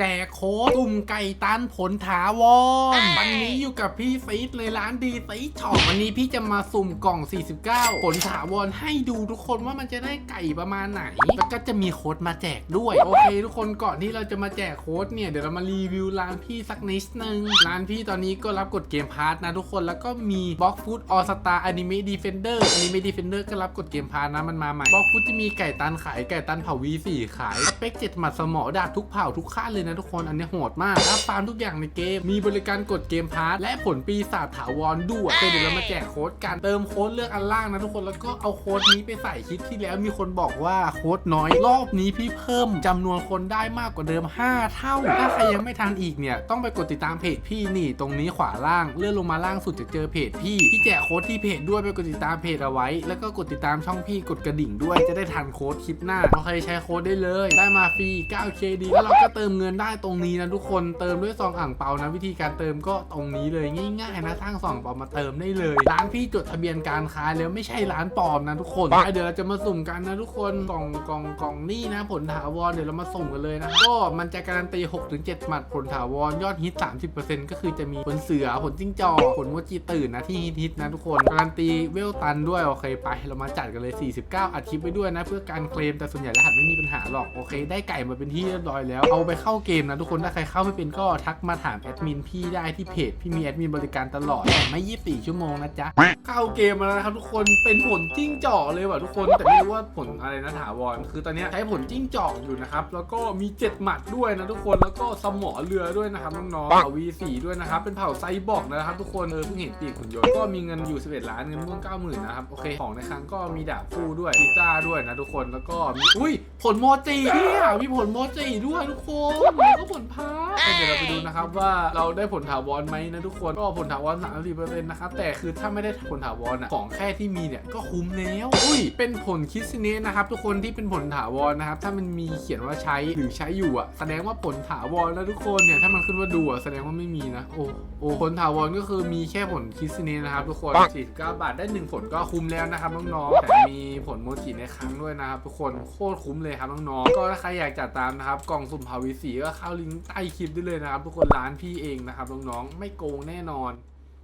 แจกโค้ดตุ่มไก่ตันผลถาวรวันนี้อยู่กับพี่ซีดเลยร้านดีซีดช็อปวันนี้พี่จะมาสุ่มกล่อง 49 ผลถาวรให้ดูทุกคนว่ามันจะได้ไก่ประมาณไหน แล้วก็จะมีโค้ดมาแจกด้วย โอเค ทุกคนก่อนที่เราจะมาแจกโค้ดเนี่ย เดี๋ยวเรามารีวิวร้านพี่สักนิดนึง ร้านพี่ตอนนี้ก็รับกดเกมพาร์ทนะทุกคนแล้วก็มีบล็อกฟุตออสตาอนิเมะดีเฟนเดอร์อนิเมะดีเฟนเดอร์ก็รับกดเกมพาร์ทนะมันมาใหม่บล็อกฟุตจะมีไก่ตันขายไก่ตันเผา V4 ขายสเปคเจ็ดหมัดสมอดาบทุกเผ่าทุกค่ายเลยนะทุกคนอันนี้โหดมากรับฟาร์มทุกอย่างในเกม มีบริการกดเกมพาร์ทและผลปีศาจถาวรด้วยโอเคเดี๋ยวเรามาแจกโค้ดกันเติมโค้ดเลือกอันล่างนะทุกคนแล้วก็เอาโค้ดนี้ไปใส่คลิปที่แล้วมีคนบอกว่าโค้ดน้อย รอบนี้พี่เพิ่มจำนวนคนได้มากกว่าเดิม 5 เท่า ถ้าใครยังไม่ทันอีกเนี่ยต้องไปกดติดตามเพจพี่นี่ตรงนี้ขวาล่างเลื่อนลงมาล่างสุดจะเจอเพจพี่ที่แจกโค้ดที่เพจด้วยไปกดติดตามเพจเอาไว้ แล้วก็กดติดตามช่องพี่กดกระดิ่งด้วยจะได้ทันโค้ดคลิปหน้าโอเคใช้โค้ดได้เลย ได้มาฟรี 9 KD แล้วเราก็เติมเงินได้ตรงนี้นะทุกคนเติมด้วยซองอ่างเปานะวิธีการเติมก็ตรงนี้เลยง่ายๆนะสร้างซองเปามาเติมได้เลย ร้านพี่จดทะเบียนการค้าแล้วไม่ใช่ร้านปลอมนะทุกคนเดี๋ยวเราจะมาสุ่มกันนะทุกคนกล่องกล่องกล่องนี่นะผลถาวรเดี๋ยวเรามาสุ่มกันเลยนะก็มันจะการันตี6-7หมัดผลถาวรยอดฮิต 30%ก็คือจะมีผลเสือผลจิ้งจอกผลโมจิตื่นนะที่ฮิตๆนะทุกคนการันตีเวลตันด้วยโอเคไป เรามาจัดกันเลย 49 อัดคลิปไปด้วยนะ เพื่อการเคลมแต่ส่วนใหญ่รหัสไม่มีปัญหาหรอกโอเค ได้ไก่มาเป็นที่เรียบร้อยแล้วเอาไปเข้าเกมนะทุกคนถ้าใครเข้าไม่เป็นก็ทักมาถามแอดมินพี่ได้ที่เพจพี่มีแอดมินบริการตลอดแต่ไม่ 24 ชั่วโมงนะจ๊ะ เข้าเกมมาแล้วนะครับทุกคนเป็นผลจิ้งจอกเลยว่ะทุกคนแต่ไม่รู้ว่าผลอะไรนะถาวรคือตอนเนี้ยใช้ผลจิ้งจอกอยู่นะครับแล้วก็มีเจ็ดหมัดด้วยนะทุกคนแล้วก็สมอเรือด้วยนะครับน้องๆเผ่า V4 ด้วยนะครับเป็นเผ่าไซบอร์กนะครับทุกคนเออเพิ่งเห็นปีกขุนยนต์ก็มีเงินอยู่ 11 ล้านเงินม่วง90,000นะครับโอเคของในครั้งก็มีดาบคู่ด้วยกีตาร์ด้วยนะทุกคนแล้วก็มีอุ้ยผลโมจิเนี่ยมีผลโมจิด้วยทุกคนแล้วก็ผลพาร์ทเดี๋ยวเราไปดูนะครับว่าเราได้ผลถาวรไหมนะทุกคนก็ผลถาวร30%นต์นะครับแต่คือถ้าไม่ได้ผลถาวรอะของแค่ที่มีเนี่ยก็คุ้มแล้วอุ้ยเป็นผลคิสเนสนะครับทุกคนที่เป็นผลถาวรนะครับถ้ามันมีเขียนว่าใช้หรือใช้อยู่อะแสดงว่าผลถาวรแล้วทุกคนเนี่ยถ้ามันขึ้นว่าดูอะแสดงว่าไม่มีนะโอ้โอ้ผลถาวรก็คือมีแค่ผลคิสเนสนะครับทุกคน49บาทได้หนึ่งผลก็คุ้มแล้วนะครับน้องๆแต่มีผลโมจิในครั้งด้วยนะครับทุกคนโคตรคุ้มเลยครับน้องๆก็ถ้าใครอยากจัดตามนะครับกล่องสุ่มภาวิสีก็เข้าลิงก์ใต้คลิปได้เลยนะครับทุกคนร้านพี่เองนะครับน้องๆไม่โกงแน่นอน